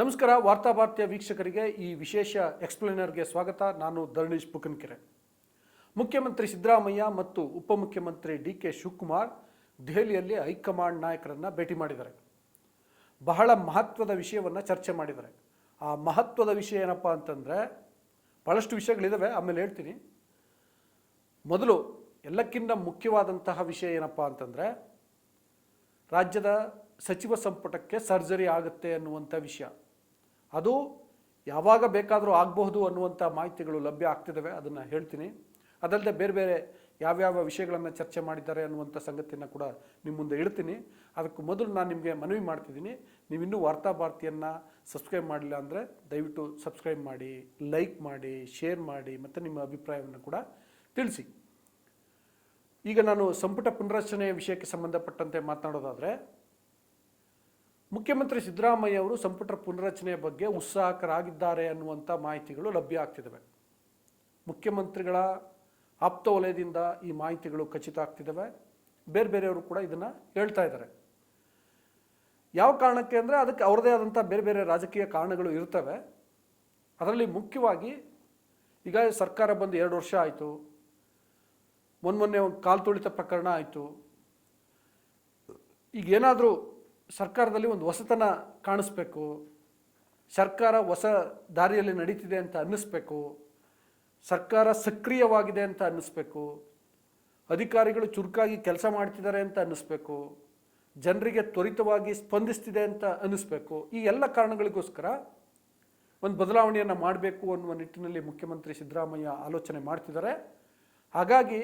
ನಮಸ್ಕಾರ, ವಾರ್ತಾ ಭಾರತೀಯ ವೀಕ್ಷಕರಿಗೆ ಈ ವಿಶೇಷ ಎಕ್ಸ್ಪ್ಲೇನರ್ಗೆ ಸ್ವಾಗತ. ನಾನು ಧರಣೀಶ್ ಪುಕನ್ಕೆರೆ. ಮುಖ್ಯಮಂತ್ರಿ ಸಿದ್ದರಾಮಯ್ಯ ಮತ್ತು ಉಪಮುಖ್ಯಮಂತ್ರಿ ಡಿ ಕೆ ಶಿವಕುಮಾರ್ ದೆಹಲಿಯಲ್ಲಿ ಹೈಕಮಾಂಡ್ ನಾಯಕರನ್ನು ಭೇಟಿ ಮಾಡಿದ್ದಾರೆ. ಬಹಳ ಮಹತ್ವದ ವಿಷಯವನ್ನು ಚರ್ಚೆ ಮಾಡಿದ್ದಾರೆ. ಆ ಮಹತ್ವದ ವಿಷಯ ಏನಪ್ಪ ಅಂತಂದರೆ ಭಾಳಷ್ಟು ವಿಷಯಗಳಿದ್ದಾವೆ ಆಮೇಲೆ ಹೇಳ್ತೀನಿ. ಮೊದಲು ಎಲ್ಲಕ್ಕಿಂತ ಮುಖ್ಯವಾದಂತಹ ವಿಷಯ ಏನಪ್ಪ ಅಂತಂದರೆ, ರಾಜ್ಯದ ಸಚಿವ ಸಂಪುಟಕ್ಕೆ ಸರ್ಜರಿ ಆಗುತ್ತೆ ಅನ್ನುವಂಥ ವಿಷಯ. ಅದು ಯಾವಾಗ ಬೇಕಾದರೂ ಆಗಬಹುದು ಅನ್ನುವಂಥ ಮಾಹಿತಿಗಳು ಲಭ್ಯ ಆಗ್ತಿದ್ದಾವೆ, ಅದನ್ನು ಹೇಳ್ತೀನಿ. ಅದಲ್ಲದೆ ಬೇರೆ ಬೇರೆ ಯಾವ್ಯಾವ ವಿಷಯಗಳನ್ನು ಚರ್ಚೆ ಮಾಡಿದ್ದಾರೆ ಅನ್ನುವಂಥ ಸಂಗತಿಯನ್ನು ಕೂಡ ನಿಮ್ಮ ಮುಂದೆ ಇಡ್ತೀನಿ. ಅದಕ್ಕೂ ಮೊದಲು ನಾನು ನಿಮಗೆ ಮನವಿ ಮಾಡ್ತಿದ್ದೀನಿ. ನೀವಿನ್ನೂ ವಾರ್ತಾ ಭಾರತಿಯನ್ನು ಸಬ್ಸ್ಕ್ರೈಬ್ ಮಾಡಲಿಲ್ಲ ಅಂದರೆ ದಯವಿಟ್ಟು ಸಬ್ಸ್ಕ್ರೈಬ್ ಮಾಡಿ ಲೈಕ್ ಮಾಡಿ ಶೇರ್ ಮಾಡಿ ಮತ್ತು ನಿಮ್ಮ ಅಭಿಪ್ರಾಯವನ್ನು ಕೂಡ ತಿಳಿಸಿ. ಈಗ ನಾನು ಸಂಪುಟ ಪುನರಚನೆಯ ವಿಷಯಕ್ಕೆ ಸಂಬಂಧಪಟ್ಟಂತೆ ಮಾತನಾಡೋದಾದರೆ ಮುಖ್ಯಮಂತ್ರಿ ಸಿದ್ದರಾಮಯ್ಯ ಅವರು ಸಂಪುಟ ಪುನರಚನೆಯ ಬಗ್ಗೆ ಉತ್ಸಾಹಕರಾಗಿದ್ದಾರೆ ಅನ್ನುವಂಥ ಮಾಹಿತಿಗಳು ಲಭ್ಯ ಆಗ್ತಿದ್ದಾವೆ. ಮುಖ್ಯಮಂತ್ರಿಗಳ ಆಪ್ತ ವಲಯದಿಂದ ಈ ಮಾಹಿತಿಗಳು ಖಚಿತ ಆಗ್ತಿದ್ದಾವೆ. ಬೇರೆ ಬೇರೆಯವರು ಕೂಡ ಇದನ್ನು ಹೇಳ್ತಾ ಇದ್ದಾರೆ. ಯಾವ ಕಾರಣಕ್ಕೆ ಅಂದರೆ ಅದಕ್ಕೆ ಅವ್ರದ್ದೇ ಆದಂಥ ಬೇರೆ ಬೇರೆ ರಾಜಕೀಯ ಕಾರಣಗಳು ಇರ್ತವೆ. ಅದರಲ್ಲಿ ಮುಖ್ಯವಾಗಿ ಈಗ ಸರ್ಕಾರ ಬಂದು ಎರಡು ವರ್ಷ ಆಯಿತು. ಮೊನ್ನೆ ಒಂದು ಕಾಲು ತುಳಿತ ಪ್ರಕರಣ ಆಯಿತು. ಈಗ ಏನಾದರೂ ಸರ್ಕಾರದಲ್ಲಿ ಒಂದು ಹೊಸತನ ಕಾಣಿಸ್ಬೇಕು, ಸರ್ಕಾರ ಹೊಸ ದಾರಿಯಲ್ಲಿ ನಡೀತಿದೆ ಅಂತ ಅನ್ನಿಸ್ಬೇಕು, ಸರ್ಕಾರ ಸಕ್ರಿಯವಾಗಿದೆ ಅಂತ ಅನ್ನಿಸ್ಬೇಕು, ಅಧಿಕಾರಿಗಳು ಚುರುಕಾಗಿ ಕೆಲಸ ಮಾಡ್ತಿದ್ದಾರೆ ಅಂತ ಅನ್ನಿಸ್ಬೇಕು, ಜನರಿಗೆ ತ್ವರಿತವಾಗಿ ಸ್ಪಂದಿಸ್ತಿದೆ ಅಂತ ಅನ್ನಿಸ್ಬೇಕು, ಈ ಎಲ್ಲ ಕಾರಣಗಳಿಗೋಸ್ಕರ ಒಂದು ಬದಲಾವಣೆಯನ್ನು ಮಾಡಬೇಕು ಅನ್ನುವ ನಿಟ್ಟಿನಲ್ಲಿ ಮುಖ್ಯಮಂತ್ರಿ ಸಿದ್ದರಾಮಯ್ಯ ಆಲೋಚನೆ ಮಾಡ್ತಿದ್ದಾರೆ. ಹಾಗಾಗಿ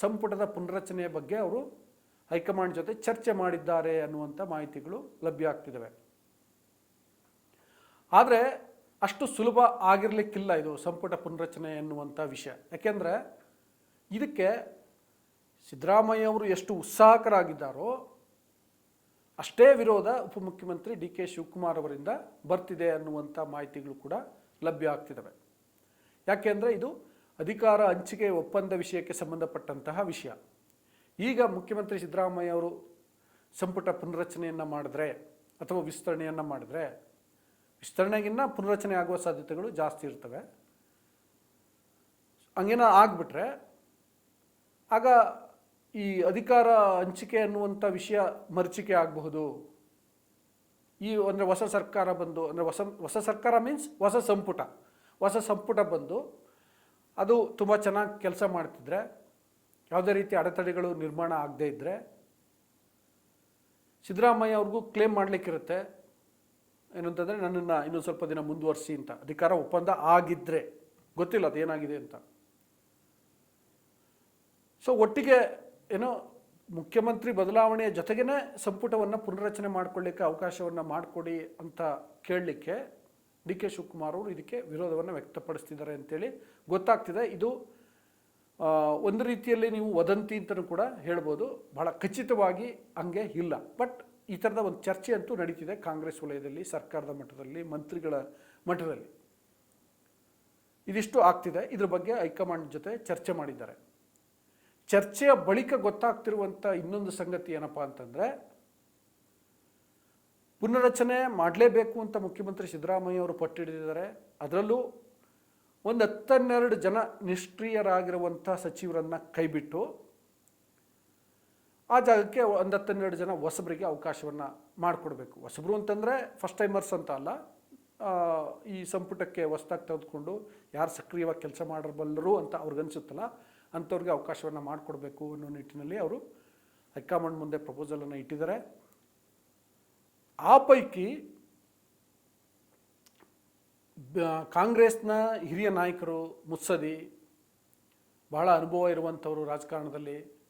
ಸಂಪುಟದ ಪುನರಚನೆಯ ಬಗ್ಗೆ ಅವರು ಹೈಕಮಾಂಡ್ ಜೊತೆ ಚರ್ಚೆ ಮಾಡಿದ್ದಾರೆ ಅನ್ನುವಂಥ ಮಾಹಿತಿಗಳು ಲಭ್ಯ ಆಗ್ತಿದ್ದಾವೆ. ಆದರೆ ಅಷ್ಟು ಸುಲಭ ಆಗಿರಲಿಕ್ಕಿಲ್ಲ ಇದು ಸಂಪುಟ ಪುನರಚನೆ ಎನ್ನುವಂಥ ವಿಷಯ. ಯಾಕೆಂದರೆ ಇದಕ್ಕೆ ಸಿದ್ದರಾಮಯ್ಯ ಅವರು ಎಷ್ಟು ಉತ್ಸಾಹಕರಾಗಿದ್ದಾರೋ ಅಷ್ಟೇ ವಿರೋಧ ಉಪಮುಖ್ಯಮಂತ್ರಿ ಡಿ ಕೆ ಶಿವಕುಮಾರ್ ಅವರಿಂದ ಬರ್ತಿದೆ ಅನ್ನುವಂಥ ಮಾಹಿತಿಗಳು ಕೂಡ ಲಭ್ಯ ಆಗ್ತಿದ್ದಾವೆ. ಯಾಕೆಂದರೆ ಇದು ಅಧಿಕಾರ ಹಂಚಿಕೆ ಒಪ್ಪಂದ ವಿಷಯಕ್ಕೆ ಸಂಬಂಧಪಟ್ಟಂತಹ ವಿಷಯ. ಈಗ ಮುಖ್ಯಮಂತ್ರಿ ಸಿದ್ದರಾಮಯ್ಯ ಅವರು ಸಂಪುಟ ಪುನರಚನೆಯನ್ನು ಮಾಡಿದ್ರೆ ಅಥವಾ ವಿಸ್ತರಣೆಯನ್ನು ಮಾಡಿದ್ರೆ ವಿಸ್ತರಣೆಗಿನ್ನ ಪುನರಚನೆ ಆಗುವ ಸಾಧ್ಯತೆಗಳು ಜಾಸ್ತಿ ಇರ್ತವೆ. ಹಂಗೇನೋ ಆಗಿಬಿಟ್ರೆ ಆಗ ಈ ಅಧಿಕಾರ ಹಂಚಿಕೆ ಅನ್ನುವಂಥ ವಿಷಯ ಮರ್ಚಿಕೆ ಆಗಬಹುದು. ಈ ಅಂದರೆ ಹೊಸ ಸರ್ಕಾರ ಬಂದು ಅಂದರೆ ಹೊಸ ಹೊಸ ಸರ್ಕಾರ ಮೀನ್ಸ್ ಹೊಸ ಸಂಪುಟ. ಹೊಸ ಸಂಪುಟ ಬಂದು ಅದು ತುಂಬ ಚೆನ್ನಾಗಿ ಕೆಲಸ ಮಾಡ್ತಿದ್ರೆ ಯಾವುದೇ ರೀತಿ ಅಡೆತಡೆಗಳು ನಿರ್ಮಾಣ ಆಗದೇ ಇದ್ದರೆ ಸಿದ್ದರಾಮಯ್ಯ ಅವ್ರಿಗೂ ಕ್ಲೇಮ್ ಮಾಡಲಿಕ್ಕಿರುತ್ತೆ. ಏನಂತಂದರೆ ನನ್ನನ್ನು ಇನ್ನೊಂದು ಸ್ವಲ್ಪ ದಿನ ಮುಂದುವರಿಸಿ ಅಂತ. ಅಧಿಕಾರ ಒಪ್ಪಂದ ಆಗಿದ್ದರೆ ಗೊತ್ತಿಲ್ಲ ಅದು ಏನಾಗಿದೆ ಅಂತ. ಸೊ ಒಟ್ಟಿಗೆ ಏನೋ ಮುಖ್ಯಮಂತ್ರಿ ಬದಲಾವಣೆಯ ಜೊತೆಗೇ ಸಂಪುಟವನ್ನು ಪುನರ್ರಚನೆ ಮಾಡಿಕೊಳ್ಳಿಕ್ಕೆ ಅವಕಾಶವನ್ನು ಮಾಡಿಕೊಡಿ ಅಂತ ಕೇಳಲಿಕ್ಕೆ ಡಿ ಕೆ ಶಿವಕುಮಾರ್ ಅವರು ಇದಕ್ಕೆ ವಿರೋಧವನ್ನು ವ್ಯಕ್ತಪಡಿಸ್ತಿದ್ದಾರೆ ಅಂತೇಳಿ ಗೊತ್ತಾಗ್ತಿದೆ. ಇದು ಒಂದು ರೀತಿಯಲ್ಲಿ ನೀವು ವದಂತಿ ಅಂತಲೂ ಕೂಡ ಹೇಳ್ಬೋದು. ಬಹಳ ಖಚಿತವಾಗಿ ಹಂಗೆ ಇಲ್ಲ. ಬಟ್ ಈ ಥರದ ಒಂದು ಚರ್ಚೆ ಅಂತೂ ನಡೀತಿದೆ ಕಾಂಗ್ರೆಸ್ ವಲಯದಲ್ಲಿ, ಸರ್ಕಾರದ ಮಟ್ಟದಲ್ಲಿ, ಮಂತ್ರಿಗಳ ಮಟ್ಟದಲ್ಲಿ. ಇದಿಷ್ಟು ಆಗ್ತಿದೆ. ಇದ್ರ ಬಗ್ಗೆ ಹೈಕಮಾಂಡ್ ಜೊತೆ ಚರ್ಚೆ ಮಾಡಿದ್ದಾರೆ. ಚರ್ಚೆಯ ಬಳಿಕ ಗೊತ್ತಾಗ್ತಿರುವಂಥ ಇನ್ನೊಂದು ಸಂಗತಿ ಏನಪ್ಪ ಅಂತಂದರೆ ಪುನರಚನೆ ಮಾಡಲೇಬೇಕು ಅಂತ ಮುಖ್ಯಮಂತ್ರಿ ಸಿದ್ದರಾಮಯ್ಯ ಅವರು ಪಟ್ಟಿಡಿದ್ದಾರೆ ಅದರಲ್ಲೂ ಒಂದು ಹತ್ತನ್ನೆರಡು ಜನ ನಿಷ್ಕ್ರಿಯರಾಗಿರುವಂಥ ಸಚಿವರನ್ನು ಕೈಬಿಟ್ಟು ಆ ಜಾಗಕ್ಕೆ ಒಂದು ಹತ್ತನ್ನೆರಡು ಜನ ಹೊಸಬರಿಗೆ ಅವಕಾಶವನ್ನು ಮಾಡಿಕೊಡ್ಬೇಕು. ಹೊಸಬರು ಅಂತಂದರೆ ಫಸ್ಟ್ ಟೈಮರ್ಸ್ ಅಂತ ಅಲ್ಲ ಈ ಸಂಪುಟಕ್ಕೆ ಹೊಸದಾಗಿ ತೆಗೆದುಕೊಂಡು ಯಾರು ಸಕ್ರಿಯವಾಗಿ ಕೆಲಸ ಮಾಡಬಲ್ಲರು ಅಂತ ಅವ್ರಿಗನ್ಸುತ್ತಲ್ಲ ಅಂಥವ್ರಿಗೆ ಅವಕಾಶವನ್ನು ಮಾಡಿಕೊಡ್ಬೇಕು ಅನ್ನೋ ನಿಟ್ಟಿನಲ್ಲಿ ಅವರು ಹೈಕಮಾಂಡ್ ಮುಂದೆ ಪ್ರಪೋಸಲನ್ನು ಇಟ್ಟಿದ್ದಾರೆ. ಆ ಪೈಕಿ ಕಾಂಗ್ರೆಸ್ನ ಹಿರಿಯ ನಾಯಕರು ಮುತ್ಸದಿ ಬಹಳ ಅನುಭವ ಇರುವಂಥವರು ರಾಜಕಾರಣದಲ್ಲಿ.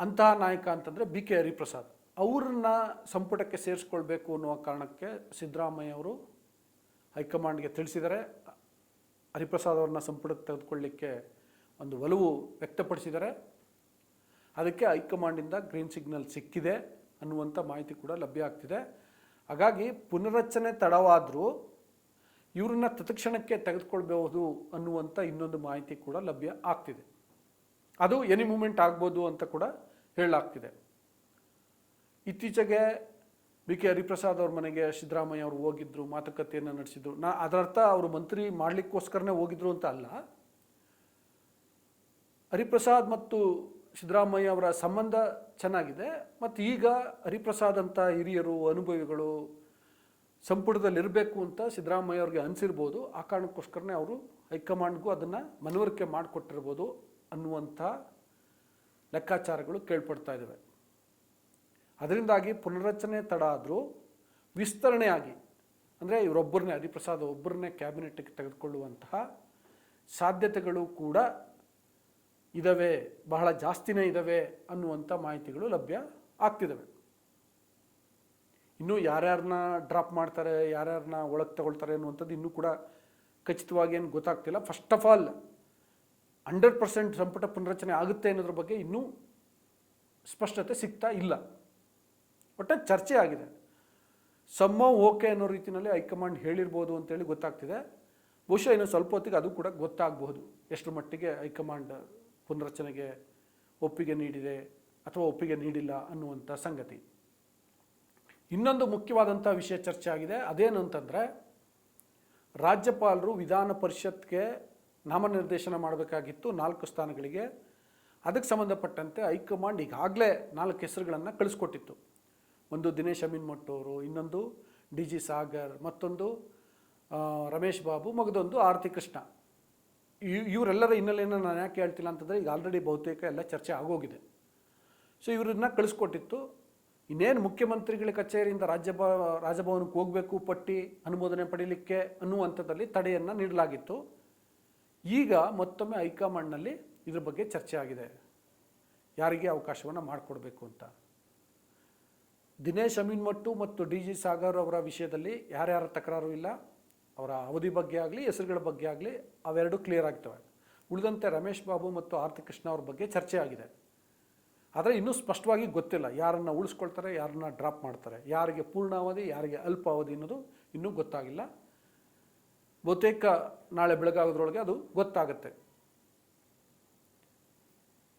ಅಂತಹ ನಾಯಕ ಅಂತಂದರೆ ಬಿ ಕೆ ಹರಿಪ್ರಸಾದ್. ಅವ್ರನ್ನ ಸಂಪುಟಕ್ಕೆ ಸೇರಿಸ್ಕೊಳ್ಬೇಕು ಅನ್ನುವ ಕಾರಣಕ್ಕೆ ಸಿದ್ದರಾಮಯ್ಯ ಅವರು ಹೈಕಮಾಂಡ್ಗೆ ತಿಳಿಸಿದರೆ ಹರಿಪ್ರಸಾದ್ ಅವ್ರನ್ನ ಸಂಪುಟಕ್ಕೆ ತೆಗೆದುಕೊಳ್ಳಿಕ್ಕೆ ಒಂದು ಒಲವು ವ್ಯಕ್ತಪಡಿಸಿದ್ದಾರೆ. ಅದಕ್ಕೆ ಹೈಕಮಾಂಡಿಂದ ಗ್ರೀನ್ ಸಿಗ್ನಲ್ ಸಿಕ್ಕಿದೆ ಅನ್ನುವಂಥ ಮಾಹಿತಿ ಕೂಡ ಲಭ್ಯ ಆಗ್ತಿದೆ. ಹಾಗಾಗಿ ಪುನರಚನೆ ತಡವಾದರೂ ಇವ್ರನ್ನ ತತ್ಕ್ಷಣಕ್ಕೆ ತೆಗೆದುಕೊಳ್ಬಹುದು ಅನ್ನುವಂಥ ಇನ್ನೊಂದು ಮಾಹಿತಿ ಕೂಡ ಲಭ್ಯ ಆಗ್ತಿದೆ. ಅದು ಎನಿ ಮೂಮೆಂಟ್ ಆಗ್ಬೋದು ಅಂತ ಕೂಡ ಹೇಳಲಾಗ್ತಿದೆ. ಇತ್ತೀಚೆಗೆ ಬಿ ಕೆ ಹರಿಪ್ರಸಾದ್ ಅವ್ರ ಮನೆಗೆ ಸಿದ್ದರಾಮಯ್ಯ ಅವರು ಹೋಗಿದ್ರು, ಮಾತುಕತೆಯನ್ನು ನಡೆಸಿದ್ರು. ನಾ ಅದರರ್ಥ ಅವರು ಮಂತ್ರಿ ಮಾಡಲಿಕ್ಕೋಸ್ಕರನೇ ಹೋಗಿದ್ರು ಅಂತ ಅಲ್ಲ. ಹರಿಪ್ರಸಾದ್ ಮತ್ತು ಸಿದ್ದರಾಮಯ್ಯ ಅವರ ಸಂಬಂಧ ಚೆನ್ನಾಗಿದೆ, ಮತ್ತು ಈಗ ಹರಿಪ್ರಸಾದ್ ಅಂತ ಹಿರಿಯರು ಅನುಭವಿಗಳು ಸಂಪುಟದಲ್ಲಿರಬೇಕು ಅಂತ ಸಿದ್ದರಾಮಯ್ಯ ಅವ್ರಿಗೆ ಅನಿಸಿರ್ಬೋದು, ಆ ಕಾರಣಕ್ಕೋಸ್ಕರನೇ ಅವರು ಹೈಕಮಾಂಡ್ಗೂ ಅದನ್ನು ಮನವರಿಕೆ ಮಾಡಿಕೊಟ್ಟಿರ್ಬೋದು ಅನ್ನುವಂಥ ಲೆಕ್ಕಾಚಾರಗಳು ಕೇಳ್ಪಡ್ತಾ ಇದ್ದಾವೆ ಅದರಿಂದಾಗಿ ಪುನರ್ರಚನೆ ತಡ ಆದರೂ ವಿಸ್ತರಣೆಯಾಗಿ, ಅಂದರೆ ಇವರೊಬ್ಬರನ್ನೇ, ಹರಿಪ್ರಸಾದ್ ಒಬ್ಬರನ್ನೇ ಕ್ಯಾಬಿನೆಟ್ಗೆ ತೆಗೆದುಕೊಳ್ಳುವಂತಹ ಸಾಧ್ಯತೆಗಳು ಕೂಡ ಇದ್ದಾವೆ ಬಹಳ ಜಾಸ್ತಿನೇ ಇದ್ದಾವೆ ಅನ್ನುವಂಥ ಮಾಹಿತಿಗಳು ಲಭ್ಯ ಆಗ್ತಿದ್ದಾವೆ ಇನ್ನೂ ಯಾರ್ಯಾರನ್ನ ಡ್ರಾಪ್ ಮಾಡ್ತಾರೆ ಯಾರ್ಯಾರನ್ನ ಒಳಗೆ ತಗೊಳ್ತಾರೆ ಅನ್ನುವಂಥದ್ದು ಇನ್ನೂ ಕೂಡ ಖಚಿತವಾಗಿ ಏನು ಗೊತ್ತಾಗ್ತಿಲ್ಲ. First of all hundred percent ಸಂಪುಟ ಪುನರಚನೆ ಆಗುತ್ತೆ ಅನ್ನೋದ್ರ ಬಗ್ಗೆ ಇನ್ನೂ ಸ್ಪಷ್ಟತೆ ಸಿಗ್ತಾ ಇಲ್ಲ. ಒಟ್ಟೆ ಚರ್ಚೆ ಆಗಿದೆ. ಸಮ್ಮ ಓಕೆ ಅನ್ನೋ ರೀತಿಯಲ್ಲಿ ಹೈಕಮಾಂಡ್ ಹೇಳಿರ್ಬೋದು ಅಂತೇಳಿ ಗೊತ್ತಾಗ್ತಿದೆ. ಬಹುಶಃ ಇನ್ನು ಸ್ವಲ್ಪ ಹೊತ್ತಿಗೆ ಅದು ಕೂಡ ಗೊತ್ತಾಗಬಹುದು. ಎಷ್ಟು ಮಟ್ಟಿಗೆ ಹೈಕಮಾಂಡ್ ಪುನರಚನೆಗೆ ಒಪ್ಪಿಗೆ ನೀಡಿದೆ ಅಥವಾ ಒಪ್ಪಿಗೆ ನೀಡಿಲ್ಲ ಅನ್ನುವಂಥ ಸಂಗತಿ. ಇನ್ನೊಂದು ಮುಖ್ಯವಾದಂಥ ವಿಷಯ ಚರ್ಚೆ ಆಗಿದೆ. ಅದೇನು ಅಂತಂದರೆ ರಾಜ್ಯಪಾಲರು ವಿಧಾನ ಪರಿಷತ್ಗೆ ನಾಮನಿರ್ದೇಶನ ಮಾಡಬೇಕಾಗಿತ್ತು ನಾಲ್ಕು ಸ್ಥಾನಗಳಿಗೆ. ಅದಕ್ಕೆ ಸಂಬಂಧಪಟ್ಟಂತೆ ಹೈಕಮಾಂಡ್ ಈಗಾಗಲೇ ನಾಲ್ಕು ಹೆಸರುಗಳನ್ನು ಕಳಿಸ್ಕೊಟ್ಟಿತ್ತು. ಒಂದು ದಿನೇಶ್ ಅಮೀನ್ ಮಟ್ಟು ಅವರು ಇನ್ನೊಂದು ಡಿ ಜಿ ಸಾಗರ್, ಮತ್ತೊಂದು ರಮೇಶ್ ಬಾಬು, ಮಗದೊಂದು ಆರತಿ ಕೃಷ್ಣ. ಇವರೆಲ್ಲರ ಹಿನ್ನೆಲೆಯನ್ನು ನಾನು ಯಾಕೆ ಹೇಳ್ತಿಲ್ಲ ಅಂತಂದರೆ ಈಗ ಆಲ್ರೆಡಿ ಬಹುತೇಕ ಎಲ್ಲ ಚರ್ಚೆ ಆಗೋಗಿದೆ. ಸೊ ಇವರನ್ನ ಕಳಿಸ್ಕೊಟ್ಟಿತ್ತು. ಇನ್ನೇನು ಮುಖ್ಯಮಂತ್ರಿಗಳ ಕಚೇರಿಯಿಂದ ರಾಜ್ಯಭ, ರಾಜಭವನಕ್ಕೆ ಹೋಗಬೇಕು, ಪಟ್ಟಿ ಅನುಮೋದನೆ ಪಡೀಲಿಕ್ಕೆ ಅನ್ನುವಂಥದ್ದಲ್ಲಿ ತಡೆಯನ್ನು ನೀಡಲಾಗಿತ್ತು. ಈಗ ಮತ್ತೊಮ್ಮೆ ಹೈಕಮಾಂಡ್ನಲ್ಲಿ ಇದ್ರ ಬಗ್ಗೆ ಚರ್ಚೆ ಆಗಿದೆ. ಯಾರಿಗೆ ಅವಕಾಶವನ್ನು ಮಾಡಿಕೊಡ್ಬೇಕು ಅಂತ. ದಿನೇಶ್ ಅಮೀನ್ ಮಟ್ಟು ಮತ್ತು ಡಿ ಜಿ ಸಾಗರ್ ಅವರ ವಿಷಯದಲ್ಲಿ ಯಾರ್ಯಾರ ತಕರಾರು ಇಲ್ಲ. ಅವರ ಅವಧಿ ಬಗ್ಗೆ ಆಗಲಿ, ಹೆಸರುಗಳ ಬಗ್ಗೆ ಆಗಲಿ ಅವೆರಡು ಕ್ಲಿಯರ್ ಆಗ್ತವೆ. ಉಳಿದಂತೆ ರಮೇಶ್ ಬಾಬು ಮತ್ತು ಆರ್ತಿ ಕೃಷ್ಣ ಅವ್ರ ಬಗ್ಗೆ ಚರ್ಚೆ ಆಗಿದೆ. ಆದರೆ ಇನ್ನೂ ಸ್ಪಷ್ಟವಾಗಿ ಗೊತ್ತಿಲ್ಲ ಯಾರನ್ನು ಉಳಿಸ್ಕೊಳ್ತಾರೆ, ಯಾರನ್ನ ಡ್ರಾಪ್ ಮಾಡ್ತಾರೆ, ಯಾರಿಗೆ ಪೂರ್ಣಾವಧಿ, ಯಾರಿಗೆ ಅಲ್ಪಾವಧಿ ಅನ್ನೋದು ಇನ್ನೂ ಗೊತ್ತಾಗಿಲ್ಲ. ಬಹುತೇಕ ನಾಳೆ ಬೆಳಗಾಗೋದ್ರೊಳಗೆ ಅದು ಗೊತ್ತಾಗುತ್ತೆ.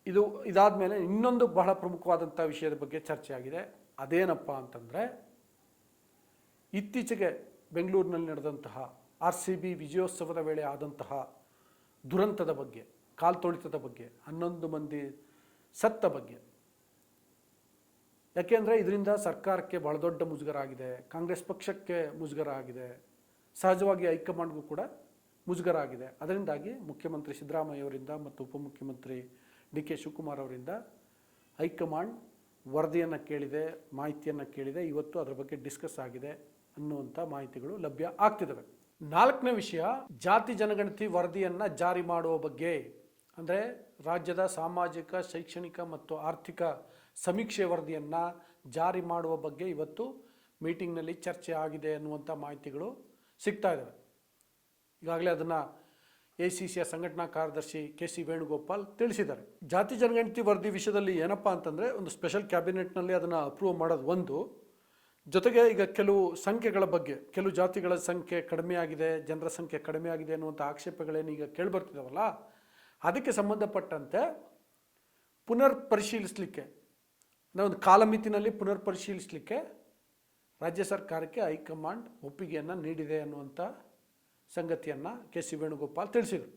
ಇದು ಇದಾದ ಮೇಲೆ ಇನ್ನೊಂದು ಬಹಳ ಪ್ರಮುಖವಾದಂಥ ವಿಷಯದ ಬಗ್ಗೆ ಚರ್ಚೆ ಆಗಿದೆ ಅದೇನಪ್ಪ ಅಂತಂದರೆ, ಇತ್ತೀಚೆಗೆ ಬೆಂಗಳೂರಿನಲ್ಲಿ ನಡೆದಂತಹ ಆರ್ ಸಿ ಬಿ ವಿಜಯೋತ್ಸವದ ವೇಳೆ ಆದಂತಹ ದುರಂತದ ಬಗ್ಗೆ ಕಾಲ್ತೊಳಿತದ ಬಗ್ಗೆ, ಹನ್ನೊಂದು ಮಂದಿ ಸತ್ತ ಬಗ್ಗೆ. ಯಾಕೆಂದರೆ ಇದರಿಂದ ಸರ್ಕಾರಕ್ಕೆ ಬಹಳ ದೊಡ್ಡ ಮುಜುಗರ ಆಗಿದೆ ಕಾಂಗ್ರೆಸ್ ಪಕ್ಷಕ್ಕೆ ಮುಜುಗರ ಆಗಿದೆ ಸಹಜವಾಗಿ ಹೈಕಮಾಂಡ್ಗೂ ಕೂಡ ಮುಜುಗರ ಆಗಿದೆ ಅದರಿಂದಾಗಿ ಮುಖ್ಯಮಂತ್ರಿ ಸಿದ್ದರಾಮಯ್ಯ ಅವರಿಂದ ಮತ್ತು ಉಪಮುಖ್ಯಮಂತ್ರಿ ಡಿ ಕೆ ಶಿವಕುಮಾರ್ ಅವರಿಂದ ಹೈಕಮಾಂಡ್ ವರದಿಯನ್ನು ಕೇಳಿದೆ, ಮಾಹಿತಿಯನ್ನು ಕೇಳಿದೆ. ಇವತ್ತು ಅದರ ಬಗ್ಗೆ ಡಿಸ್ಕಸ್ ಆಗಿದೆ. ಅನ್ನುವಂಥ ಮಾಹಿತಿಗಳು ಲಭ್ಯ ಆಗ್ತಿದ್ದಾವೆ ನಾಲ್ಕನೇ ವಿಷಯ, ಜಾತಿ ಜನಗಣತಿ ವರದಿಯನ್ನು ಜಾರಿ ಮಾಡುವ ಬಗ್ಗೆ. ಅಂದರೆ ರಾಜ್ಯದ ಸಾಮಾಜಿಕ, ಶೈಕ್ಷಣಿಕ ಮತ್ತು ಆರ್ಥಿಕ ಸಮೀಕ್ಷೆ ವರದಿಯನ್ನು ಜಾರಿ ಮಾಡುವ ಬಗ್ಗೆ ಇವತ್ತು ಮೀಟಿಂಗ್ನಲ್ಲಿ ಚರ್ಚೆ ಆಗಿದೆ ಅನ್ನುವಂಥ ಮಾಹಿತಿಗಳು ಸಿಗ್ತಾ ಇದ್ದಾವೆ ಈಗಾಗಲೇ ಅದನ್ನು ಎ ಸಿ ಸಿಯ ಸಂಘಟನಾ ಕಾರ್ಯದರ್ಶಿ ಕೆ ಸಿ ವೇಣುಗೋಪಾಲ್ ತಿಳಿಸಿದ್ದಾರೆ. ಜಾತಿ ಜನಗಣತಿ ವರದಿ ವಿಷಯದಲ್ಲಿ ಏನಪ್ಪ ಅಂತಂದರೆ ಒಂದು ಸ್ಪೆಷಲ್ ಕ್ಯಾಬಿನೆಟ್ನಲ್ಲಿ ಅದನ್ನು ಅಪ್ರೂವ್ ಮಾಡೋದು ಒಂದು. ಜೊತೆಗೆ ಈಗ ಕೆಲವು ಸಂಖ್ಯೆಗಳ ಬಗ್ಗೆ, ಕೆಲವು ಜಾತಿಗಳ ಸಂಖ್ಯೆ ಕಡಿಮೆ ಆಗಿದೆ ಜನರ ಸಂಖ್ಯೆ ಕಡಿಮೆ ಆಗಿದೆ ಅನ್ನುವಂಥ ಆಕ್ಷೇಪಗಳೇನು ಈಗ ಕೇಳಿಬರ್ತಿದಾವಲ್ಲ, ಅದಕ್ಕೆ ಸಂಬಂಧಪಟ್ಟಂತೆ ಪುನರ್ ಪರಿಶೀಲಿಸಲಿಕ್ಕೆ ಒಂದು ಕಾಲಮಿತಿನಲ್ಲಿ ಪುನರ್ ಪರಿಶೀಲಿಸಲಿಕ್ಕೆ ರಾಜ್ಯ ಸರ್ಕಾರಕ್ಕೆ ಹೈಕಮಾಂಡ್ ಒಪ್ಪಿಗೆಯನ್ನು ನೀಡಿದೆ ಅನ್ನುವಂಥ ಸಂಗತಿಯನ್ನು ಕೆ ಸಿ ವೇಣುಗೋಪಾಲ್ ತಿಳಿಸಿದರು.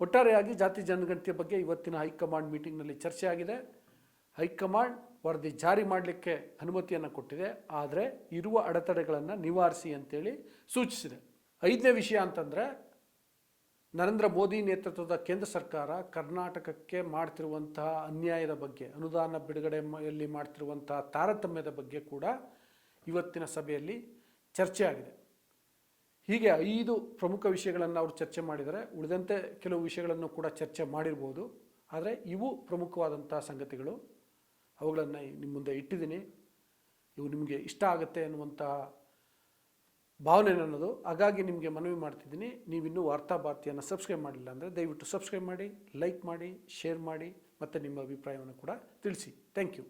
ಒಟ್ಟಾರೆಯಾಗಿ ಜಾತಿ ಜನಗಣತಿಯ ಬಗ್ಗೆ ಇವತ್ತಿನ ಹೈಕಮಾಂಡ್ ಮೀಟಿಂಗ್ನಲ್ಲಿ ಚರ್ಚೆ ಆಗಿದೆ ಹೈಕಮಾಂಡ್ ವರದಿ ಜಾರಿ ಮಾಡಲಿಕ್ಕೆ ಅನುಮತಿಯನ್ನು ಕೊಟ್ಟಿದೆ. ಆದರೆ ಇರುವ ಅಡೆತಡೆಗಳನ್ನು ನಿವಾರಿಸಿ ಅಂತೇಳಿ ಸೂಚಿಸಿದೆ. ಐದನೇ ವಿಷಯ ಅಂತಂದರೆ, ನರೇಂದ್ರ ಮೋದಿ ನೇತೃತ್ವದ ಕೇಂದ್ರ ಸರ್ಕಾರ ಕರ್ನಾಟಕಕ್ಕೆ ಮಾಡ್ತಿರುವಂತಹ ಅನ್ಯಾಯದ ಬಗ್ಗೆ, ಅನುದಾನ ಬಿಡುಗಡೆಯಲ್ಲಿ ಮಾಡ್ತಿರುವಂತಹ ತಾರತಮ್ಯದ ಬಗ್ಗೆ ಕೂಡ ಇವತ್ತಿನ ಸಭೆಯಲ್ಲಿ ಚರ್ಚೆ ಆಗಿದೆ. ಹೀಗೆ ಐದು ಪ್ರಮುಖ ವಿಷಯಗಳನ್ನು ಅವರು ಚರ್ಚೆ ಮಾಡಿದರೆ ಉಳಿದಂತೆ ಕೆಲವು ವಿಷಯಗಳನ್ನು ಕೂಡ ಚರ್ಚೆ ಮಾಡಿರ್ಬೋದು. ಆದರೆ ಇವು ಪ್ರಮುಖವಾದಂಥ ಸಂಗತಿಗಳು. ಅವುಗಳನ್ನು ನಿಮ್ಮ ಮುಂದೆ ಇಟ್ಟಿದ್ದೀನಿ. ಇವು ನಿಮಗೆ ಇಷ್ಟ ಆಗುತ್ತೆ ಅನ್ನುವಂಥ ಭಾವನೆ ಅನ್ನೋದು ಹಾಗಾಗಿ ನಿಮಗೆ ಮನವಿ ಮಾಡ್ತಿದ್ದೀನಿ. ನೀವಿನ್ನೂ ವಾರ್ತಾ ಭಾರತಿಯನ್ನು ಸಬ್ಸ್ಕ್ರೈಬ್ ಮಾಡಿಲ್ಲ ಅಂದರೆ ದಯವಿಟ್ಟು ಸಬ್ಸ್ಕ್ರೈಬ್ ಮಾಡಿ ಲೈಕ್ ಮಾಡಿ ಶೇರ್ ಮಾಡಿ, ಮತ್ತು ನಿಮ್ಮ ಅಭಿಪ್ರಾಯವನ್ನು ಕೂಡ ತಿಳಿಸಿ. Thank you